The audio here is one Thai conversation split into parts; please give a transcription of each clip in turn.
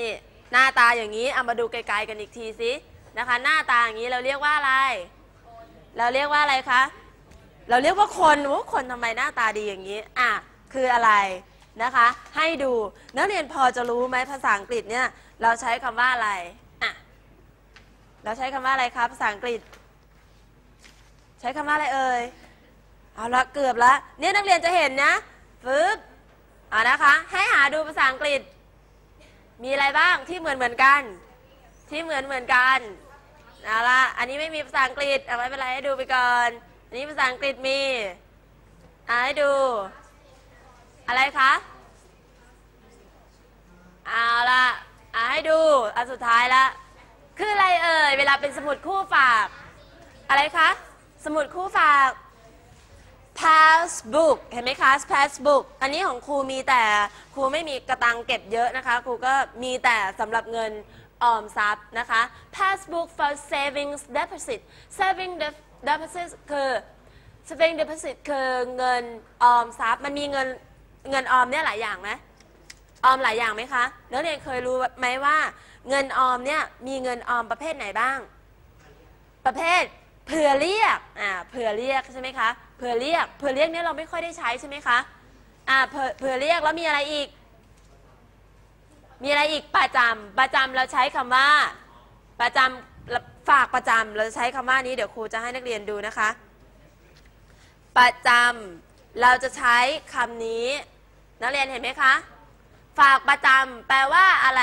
นี่หน้าตาอย่างนี้เอามาดูไกลๆกันอีกทีสินะคะ หน้าตาอย่างนี้เราเรียกว่าอะไร เราเรียกว่าอะไรคะเราเรียกว่าคนว่าคนทำไมหน้าตาดีอย่างนี้อะคืออะไรนะคะ ให้ดูนักเรียนพอจะรู้ไหมภาษาอังกฤษเนี่ยเราใช้คำว่าอะไรอะเราใช้คำว่าอะไรครับภาษาอังกฤษ ใช้คำว่าอะไรเอ่ยเอาละเกือบละเนี่ยนักเรียนจะเห็นนะฟึบอ่านะคะ ให้หาดูภาษาอังกฤษ มีอะไรบ้างที่เหมือนเหมือนกัน ที่เหมือนเหมือนกันเอาละอันนี้ไม่มีภาษาอังกฤษเอาไว้เป็นไรให้ดูไปก่อน อันนี้ภาษาอังกฤษมีอ่าให้ดู อะไรคะเอาละอ่าให้ดู อันสุดท้ายละคืออะไรเอ่ย เวลาเป็นสมุดคู่ฝาก อะไรคะ สมุดคู่ฝาก passbook เห็นไหมคะ passbook อันนี้ของครูมีแต่ครูไม่มีกระตังเก็บเยอะนะคะ ครูก็มีแต่สำหรับเงินออมทรัพย์นะคะ passbook for savings deposit saving de- deposit คือ saving deposit คือเงินออมทรัพย์ มันมีเงินเงินออมเนี่ยหลายอย่างไหมออมหลายอย่างไหมคะนักเรียนเคยรู้ไหมว่า เงินออมเนี่ยมีเงินออมประเภทไหนบ้าง ประเภทเผื่อเรียกอ่าเผื่อเรียกใช่ไหมคะเผื่อเรียกเผื่อเรียกเนี่ยเราไม่ค่อยได้ใช้ใช่ไหมคะอ่าเผื่อเผื่อเรียกแล้วมีอะไรอีก มีอะไรอีกประจำประจำเราใช้คำว่า ประจำฝากประจำเราใช้คำว่านี้เดี๋ยวครูจะให้นักเรียนดูนะคะ ประจำเราจะใช้คำนี้ นักเรียนเห็นไหมคะ ฝากประจำแปลว่าอะไร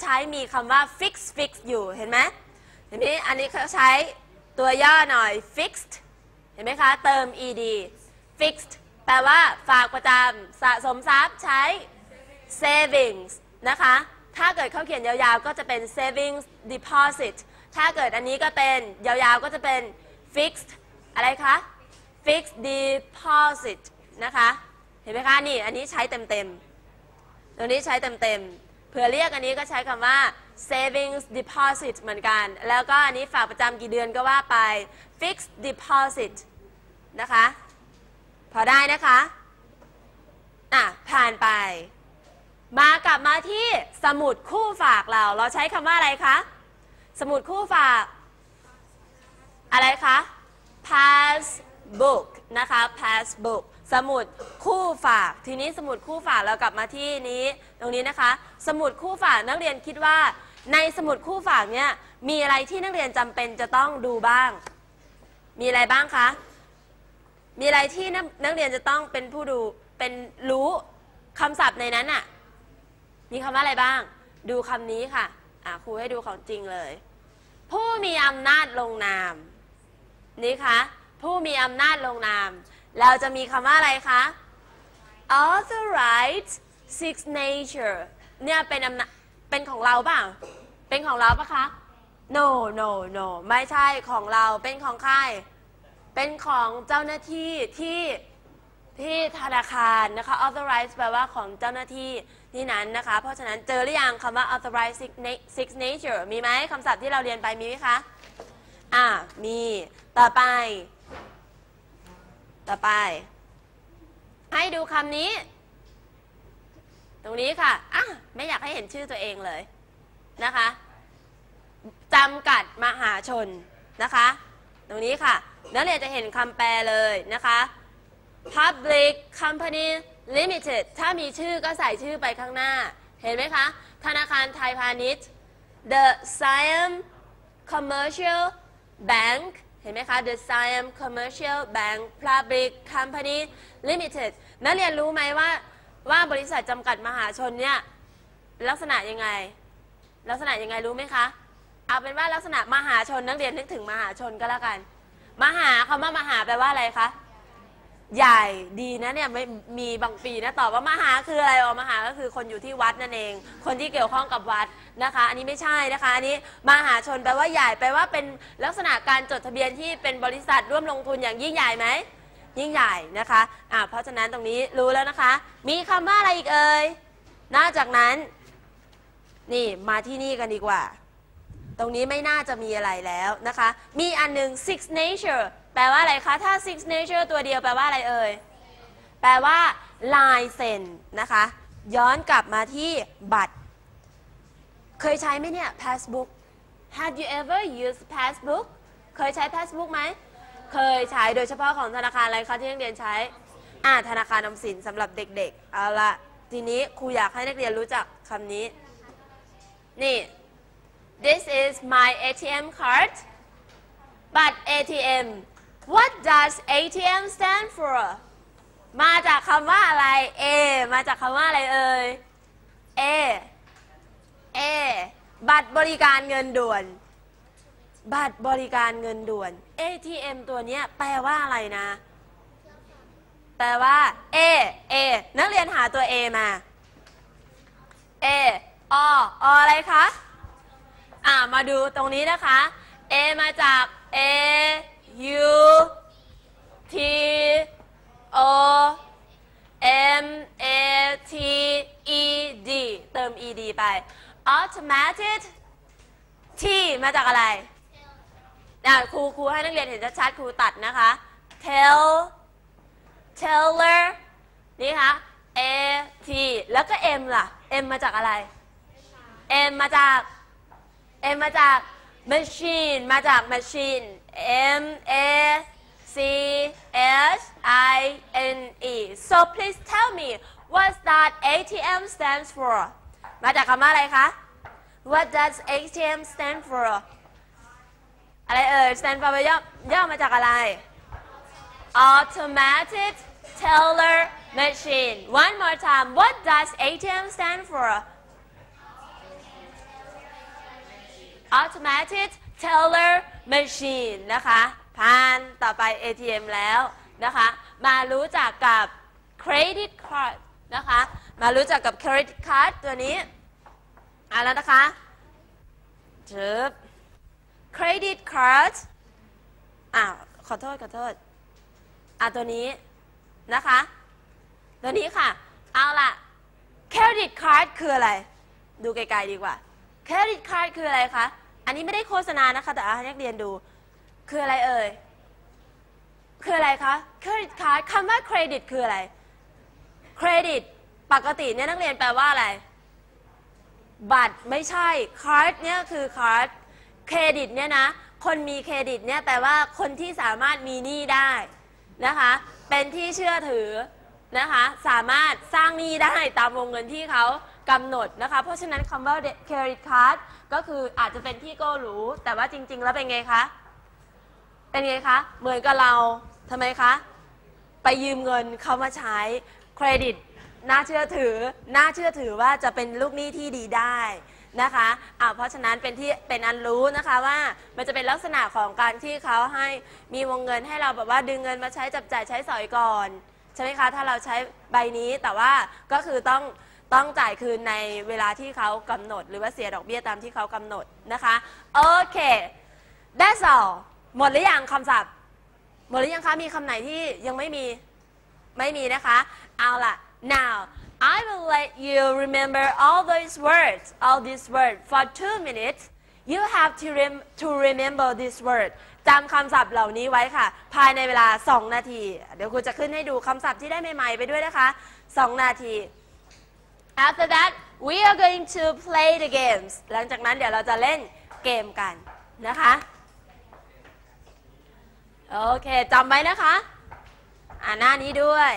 ใช้มีคำว่า fix fix อยู่เห็นไหมเห็นไหมอันนี้เขาใช้ตัวย่อหน่อย fixed เห็นไหมคะ เติม ed fixed แปลว่าฝากประจำสะสมทรัพย์ใช้ savings นะคะ ถ้าเกิดเขาเขียนยาวๆ ก็จะเป็น savings deposit ถ้าเกิดอันนี้ก็เป็นยาวๆ ก็จะเป็น fixed อะไรคะ fixed deposit นะคะ เห็นไหมคะ นี่ อันนี้ใช้เต็มๆ ตรงนี้ใช้เต็มๆ เผื่อเรียกอันนี้ก็ใช้คำว่า savings deposit เหมือนกัน แล้วก็อันนี้ฝากประจำกี่เดือนก็ว่าไป fixed deposit นะคะ พอได้นะคะ อะ ผ่านไป มากลับมาที่สมุดคู่ฝากเรา เราใช้คำว่าอะไรคะ สมุดคู่ฝาก อะไรคะ passbook นะคะ passbook สมุดคู่ฝาก ทีนี้สมุดคู่ฝากเรากลับมาที่นี้ ตรงนี้นะคะ สมุดคู่ฝากนักเรียนคิดว่า ในสมุดคู่ฝากเนี่ยมีอะไรที่นักเรียนจำเป็นจะต้องดูบ้าง มีอะไรบ้างคะ มีอะไรที่นักเรียนจะต้องเป็นผู้ดูเป็นรู้คำศัพท์ในนั้นอะมีคำว่าอะไรบ้าง ดูคำนี้ค่ะอะครูให้ดูของจริงเลย ผู้มีอำนาจลงนาม นี่คะผู้มีอำนาจลงนาม เราจะมีคำว่าอะไรคะ signature เนี่ยเป็นอำนาจเป็นของเราเปล่า เป็นของเราปะคะ no no no ไม่ใช่ของเรา เป็นของใคร เป็นของเจ้าหน้าที่ที่ที่ธนาคารนะคะ authorize แปลว่าของเจ้าหน้าที่ที่นั้นนะคะ เพราะฉะนั้นเจอหรือยังคำว่า authorized signa- signature มีไหมคำศัพท์ที่เราเรียนไปมีไหมคะ อ่า มี ต่อไป ต่อไป ให้ดูคำนี้ ตรงนี้ค่ะอะไม่อยากให้เห็นชื่อตัวเองเลยนะคะจำกัดมหาชนนะคะ ตรงนี้ค่ะ นักเรียนจะเห็นคำแปลเลยนะคะ Public Company Limited ถ้ามีชื่อก็ใส่ชื่อไปข้างหน้า เห็นไหมคะ ธนาคารไทยพาณิชย์ The Siam Commercial Bank เห็นไหมคะ The Siam Commercial Bank Public Company Limited นักเรียนรู้ไหมว่า ว่าบริษัทจำกัดมหาชนเนี่ยลักษณะยังไง ลักษณะยังไงรู้ไหมคะ เอาเป็นว่าลักษณะมหาชนนักเรียนนึกถึงมหาชนก็แล้วกัน มหาคำว่ามหาแปลว่าอะไรคะใหญ่ดีนะเนี่ยไม่มีบางปีนะตอบว่ามหาคืออะไรอ๋อมหาก็คือคนอยู่ที่วัดนั่นเอง คนที่เกี่ยวข้องกับวัดนะคะ อันนี้ไม่ใช่นะคะอันนี้มหาชนแปลว่าใหญ่แปลว่าเป็นลักษณะการจดทะเบียนที่เป็นบริษัทร่วมลงทุนอย่างยิ่งใหญ่ไหม ยิ่งใหญ่นะคะอ่าเพราะฉะนั้นตรงนี้รู้แล้วนะคะ มีคำว่าอะไรอีกเอ่ยนอกจากนั้น นี่มาที่นี่กันดีกว่า ตรงนี้ไม่น่าจะมีอะไรแล้วนะคะ มีอันหนึ่ง six nature แปลว่าอะไรคะ ถ้า six nature ตัวเดียวแปลว่าอะไรเอ่ย แปลว่าลายเซ็นนะคะ ย้อนกลับมาที่บัตร เคยใช้ไหมเนี่ย passbook Have you ever used passbook เคยใช้ passbook ไหม เคยใช้โดยเฉพาะของธนาคารอะไรคะที่นักเรียนใช้ อ่าธนาคารออมสินสำหรับเด็กๆ เอาละทีนี้ครูอยากให้นักเรียนรู้จักคำนี้ นี่ this is my ATM card บัตร ATM what does ATM stand for มาจากคำว่าอะไร A มาจากคำว่าอะไรเอ่ย A A บัตรบริการเงินด่วน บัตรบริการเงินด่วน ATM ตัวเนี้ยแปลว่าอะไรนะ แปลว่า A A นักเรียนหาตัว A มา A อออะไรคะ อ่า มาดูตรงนี้นะคะ A มาจาก A U T O M A T E D เติม E D ไป automatic T มาจากอะไร อะครูครูให้นักเรียนเห็นชัดๆครูตัดนะคะ tell teller นี่คะ A T แล้วก็ M ล่ะ M มาจากอะไร M มาจาก M มาจาก machine มาจาก machine M A C H I N E so please tell me what that ATM stands for มาจากคำว่าอะไรคะ What does ATM stand for อะไรเอ่ย stand for ย่อย่อมาจากอะไร Automatic Teller Machine one more time What does ATM stand for Automatic Teller Machine นะคะผ่านต่อไป ATM แล้วนะคะ มารู้จักกับ Credit Card นะคะ มารู้จักกับ Credit Card ตัวนี้อะแล้วนะคะเชิบ Credit Card อ่าขอโทษ ขอโทษ อะตัวนี้นะคะ ตัวนี้ค่ะ เอาล่ะ Credit Card คืออะไร ดูไกลๆดีกว่า Credit Card คืออะไรคะ อันนี้ไม่ได้โฆษณานะคะ แต่เอาให้นักเรียนดู คืออะไรเอ่ย คืออะไรคะ Credit Card คำว่าเครดิตคืออะไรเครดิตปกติเนี่ยนักเรียนแปลว่าอะไร บัตรไม่ใช่คาร์ดเนี่ยคือคาร์ด เครดิตเนี่ยนะ คนมีเครดิตเนี่ยแปลว่าคนที่สามารถมีหนี้ได้นะคะ เป็นที่เชื่อถือนะคะ สามารถสร้างหนี้ได้ตามวงเงินที่เขากำหนดนะคะ เพราะฉะนั้นคำว่า credit card ก็คืออาจจะเป็นที่โก้หรูแต่ว่าจริง ๆ แล้วเป็นไงคะ เป็นไงคะ เหมือนกับเราทำไมคะ ไปยืมเงินเขามาใช้เครดิตน่าเชื่อถือ น่าเชื่อถือว่าจะเป็นลูกหนี้ที่ดีได้ นะคะอ่าเพราะฉะนั้นเป็นที่เป็นอันรู้นะคะว่ามันจะเป็นลักษณะของการที่เขาให้มีวงเงินให้เราแบบว่าดึงเงินมาใช้จับจ่ายใช้สอยก่อนใช่ไหมคะถ้าเราใช้ใบนี้แต่ว่าก็คือต้องต้องจ่ายคืนในเวลาที่เขากำหนด หรือว่าเสียดอกเบี้ยตามที่เขากำหนดนะคะโอเค that's all หมดหรือยังคำศัพท์ หมดหรือยังคะมีคำไหนที่ยังไม่มีไม่มีนะคะ เอาล่ะ now I will let you remember all these words all these words for two minutes you have to rem to remember this word จำคำศัพท์เหล่านี้ไว้ค่ะ ภายในเวลา 2 นาที เดี๋ยวครูจะขึ้นให้ดูคำศัพท์ที่ได้ใหม่ๆไปด้วยนะคะ 2 นาที After that we are going to play the games หลังจากนั้นเดี๋ยวเราจะเล่นเกมกันนะคะ โอเคจำไว้นะคะ อ่านหน้านี้ด้วย